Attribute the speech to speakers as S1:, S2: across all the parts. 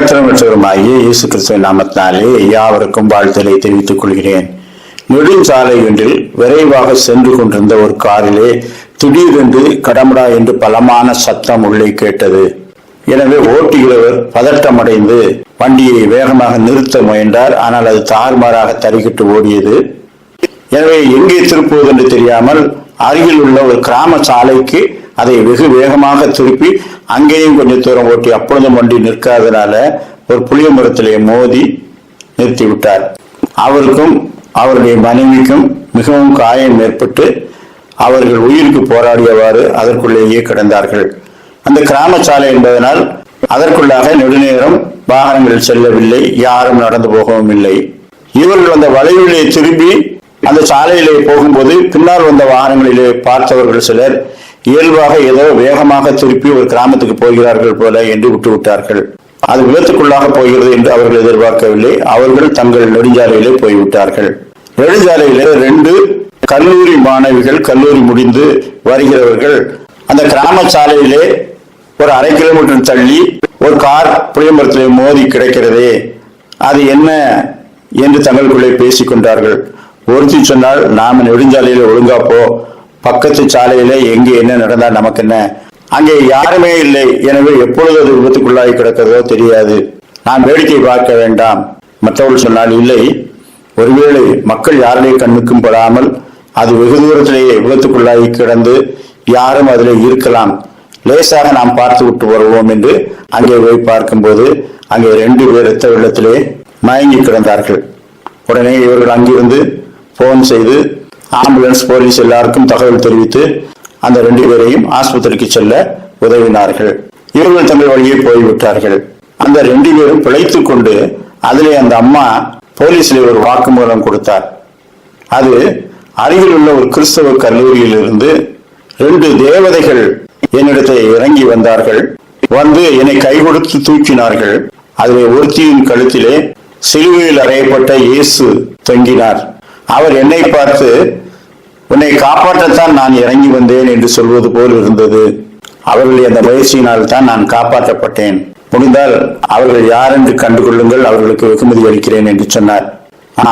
S1: கத்திரமற்றவருமாகிய இயேசு கிறிஸ்துவின் நாமத்தினாலே யாவருக்கும் வாழ்த்தலை தெரிவித்துக் கொள்கிறேன். நெடுஞ்சாலை ஒன்றில் விரைவாக சென்று கொண்டிருந்த ஒரு காரிலே திடீரென்று கடமடா என்று பலமான சத்தம் உள்ளே கேட்டது. எனவே ஓட்டுகிறவர் பதட்டமடைந்து வண்டியை வேகமாக நிறுத்த முயன்றார். ஆனால் அது தாறுமாறாக தறிக்கிட்டு ஓடியது. எனவே எங்கே திருப்புவது என்று தெரியாமல் அருகில் உள்ள ஒரு கிராம சாலைக்கு அதை வெகு வேகமாக திருப்பி அங்கேயும் கொஞ்சம் தூரம் ஓட்டி அப்பொழுதும் வண்டி நிற்காதனால ஒரு புளிய மரத்திலே மோதி நிறுத்தி விட்டார் அவருக்கும் அவருடைய மனைவிக்கும் மிகவும் காயம் ஏற்பட்டு அவர்கள் உயிருக்கு போராடியவாறு அதற்குள்ளேயே கிடந்தார்கள். அந்த கிராம சாலை என்பதனால் அதற்குள்ளாக நெடுநேரம் வாகனங்கள் செல்லவில்லை யாரும் நடந்து போகவும் இல்லை. இவர்கள் அந்த வளைவிலே திரும்பி அந்த சாலையிலே போகும்போது பின்னால் வந்த வாகனங்களிலே பார்த்தவர்கள் சிலர் இயல்பாக ஏதோ வேகமாக திருப்பி ஒரு கிராமத்துக்கு போகிறார்கள் போல என்று விட்டு விட்டார்கள் அது விபத்துக்குள்ளாக போகிறது என்று அவர்கள் எதிர்பார்க்கவில்லை. அவர்கள் தங்கள் நெடுஞ்சாலையிலே போய்விட்டார்கள். நெடுஞ்சாலையிலே ரெண்டு கல்லூரி மாணவிகள் கல்லூரி முடிந்து வருகிறவர்கள். அந்த கிராம சாலையிலே ஒரு அரை கிலோமீட்டர் தள்ளி ஒரு கார் புளியமரத்திலே மோதி கிடைக்கிறதே அது என்ன என்று தங்களுக்குள்ளே பேசிக் கொண்டார்கள். ஒருத்தி சொன்னால் நாம நெடுஞ்சாலையில் ஒழுங்கா போ பக்கத்து சாலையில எங்கே என்ன நடந்தால் நமக்கு என்ன அங்கே யாருமே இல்லை. எனவே எப்பொழுது அது விபத்துக்குள்ளாகி கிடக்கிறதோ தெரியாது. நான் வேடிக்கை பார்க்க வேண்டாம். மற்றவர்கள் சொன்னால் இல்லை. ஒருவேளை மக்கள் யாருடைய கண்ணுக்கும் படாமல் அது வெகு தூரத்திலேயே விபத்துக்குள்ளாகி கிடந்து யாரும் அதிலே இருக்கலாம். லேசாக நாம் பார்த்து விட்டு வருவோம் என்று அங்கே போய் பார்க்கும்போது அங்கே ரெண்டு பேர் ரத்த வெள்ளத்திலே மயங்கி கிடந்தார்கள். உடனே இவர்கள் அங்கிருந்து போன் செய்து ஆம்புலன்ஸ் போலீஸ் எல்லாருக்கும் தகவல் தெரிவித்து அந்த ரெண்டு பேரையும் ஆஸ்பத்திரிக்கு செல்ல உதவினார்கள். இவர்கள் தங்கள் வழியே போய்விட்டார்கள். அந்த ரெண்டு பேரும் பிழைத்துக் கொண்டு அதிலே அந்த அம்மா போலீஸில் ஒரு வாக்குமூலம் கொடுத்தார். அது அருகில் உள்ள ஒரு கிறிஸ்தவ கல்லூரியிலிருந்து ரெண்டு தேவதைகள் என்னிடத்தை இறங்கி வந்தார்கள். வந்து என்னை கை கொடுத்து தூக்கினார்கள். அதிலே ஒருத்தியின் கழுத்திலே சிலுவையில் அறையப்பட்ட இயேசு தொங்கினார். அவர் என்னை பார்த்து உன்னை காப்பாற்றத்தான் நான் இறங்கி வந்தேன் என்று சொல்வது போல் இருந்தது. அவர்களுடைய அந்த முயற்சியினால் தான் நான் காப்பாற்றப்பட்டேன். முடிந்தால் அவர்கள் யார் என்று கண்டுகொள்ளுங்கள் அவர்களுக்கு வெகுமதி அளிக்கிறேன் என்று சொன்னார்.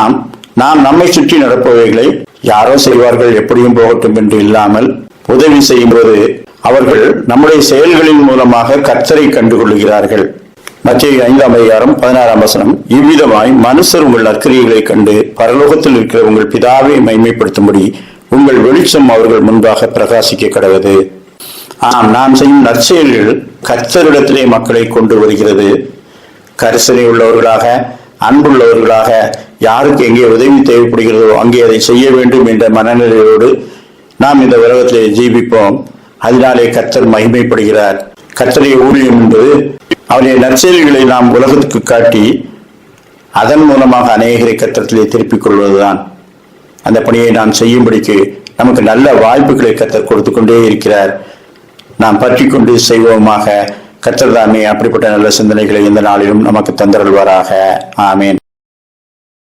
S1: ஆம் நாம் நம்மை சுற்றி நடப்பவைகளை யாரோ செய்வார்கள் எப்படியும் போகட்டும் என்று இல்லாமல் உதவி செய்யும் போது அவர்கள் நம்முடைய செயல்களின் மூலமாக கர்த்தரை கண்டுகொள்கிறார்கள் மத்திய ஐந்தாம் அதிகாரம் பதினாறாம் வசனம் இவ்விதமாய் மனுஷர் உங்கள் நற்கிரியைகளை கண்டு பரலோகத்தில் இருக்கிற உங்கள் பிதாவை மைமைப்படுத்தும்படி உங்கள் வெளிச்சம் அவர்கள் முன்பாக பிரகாசிக்க கடவது ஆம் நாம் செய்யும் நற்செயல்கள் கர்த்தரிடத்திலே மக்களை கொண்டு வருகிறது. கரிசனை உள்ளவர்களாக அன்புள்ளவர்களாக யாருக்கு எங்கே உதவி தேவைப்படுகிறதோ அங்கே அதை செய்ய வேண்டும் என்ற மனநிலையோடு நாம் இந்த உலகத்திலே ஜீவிப்போம். அதனாலே கர்த்தர் மகிமைப்படுகிறார். கர்த்தரை ஊழியம் என்பது அவருடைய நற்செயல்களை நாம் உலகத்துக்கு காட்டி அதன் மூலமாக அநேகரை கத்திரத்திலே திருப்பிக் கொள்வதுதான். அந்த பணியை நாம் செய்யும்படிக்கு நமக்கு நல்ல வாய்ப்புகளை கத்தர் கொடுத்து கொண்டே இருக்கிறார். நாம் பற்றி கொண்டு செய்வோமாக. கத்தர் தாமே அப்படிப்பட்ட நல்ல சிந்தனைகளை இந்த நாளிலும் நமக்கு தந்தருள்வாராக. ஆமேன்.